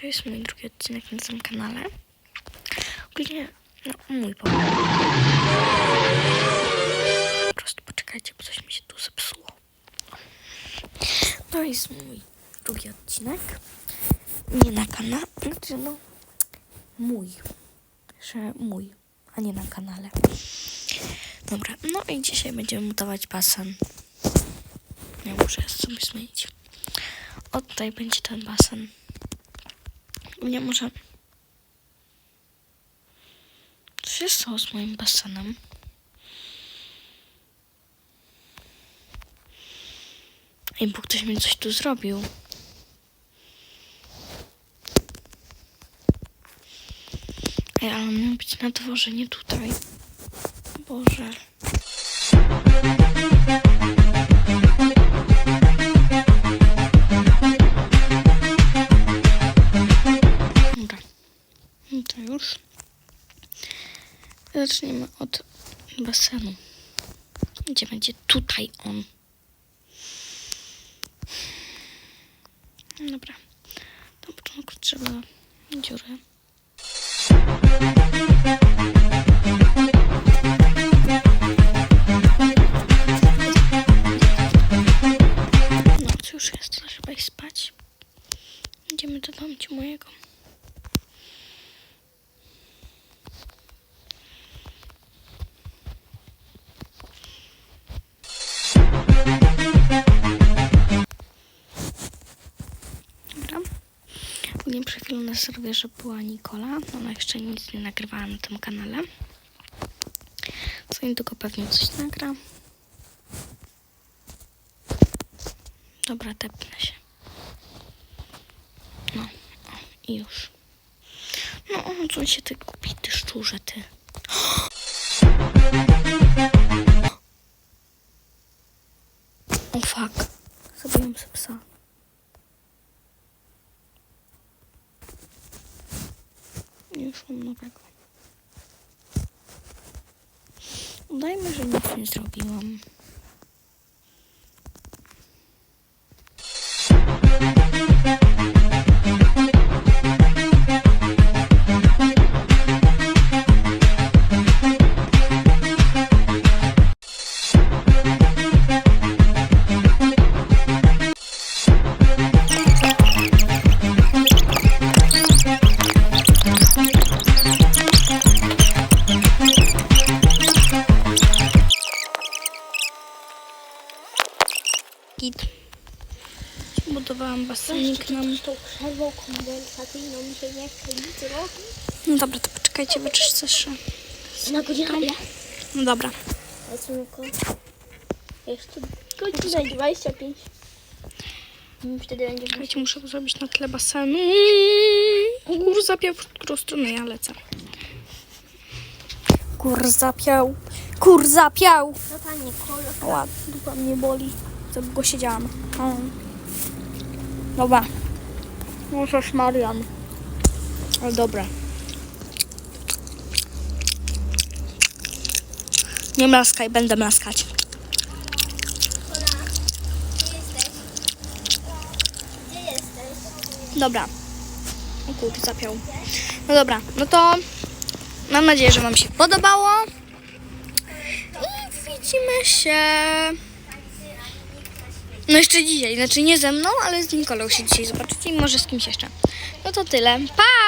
to jest mój drugi odcinek na tym kanale. Ogólnie, no, mój. Po prostu poczekajcie, bo coś mi się tu zepsuło. To jest mój drugi odcinek. Nie na kanale, znaczy no, mój. Że mój, a nie na kanale. Dobra, no i dzisiaj będziemy budować basen. Ja muszę sobie zmienić. O, tutaj będzie ten basen. Nie może... Co się stało z moim basenem? Ej, bo ktoś mi coś tu zrobił. Ej, ale miał być na dworze, nie tutaj. Boże. Zaczniemy od basenu. Gdzie będzie tutaj on? Dobra. Na początku trzeba dziurę. Na serwerze była Nikola. Ona jeszcze nic nie nagrywała na tym kanale. Co niedługo pewnie coś nagra. Dobra, tepnę się. No, o, i już. No, co się ty kupi, ty szczurze, ty. O, fuck. Zabiłem sobie psa. Mam nowego. Udajmy, że nic nie zrobiłam. Git. Budowałam basenik nam. tą przerwą kondensacyjną się nie chce nic robić. No dobra, to poczekajcie, wyczyszczę jeszcze. Na godzinę? No dobra. Około... Jeszcze godzina i 25. I wtedy będzie Czekajcie, muszę zrobić na tle basenu. Kur zapiał, w którą stronę ja lecę. Kur zapiał. Kur zapiał. No panie, kolor. Ła, dupa mnie boli. Za długo siedziałam. Dobra. Możesz Marian. Ale dobra. Nie mlaskaj, będę mlaskać. Dobra. O kurde, zapiął. No dobra, no to mam nadzieję, że Wam się podobało. I widzimy się. No jeszcze dzisiaj, znaczy nie ze mną, ale z Nikolą się dzisiaj zobaczycie i może z kimś jeszcze. No to tyle. Pa!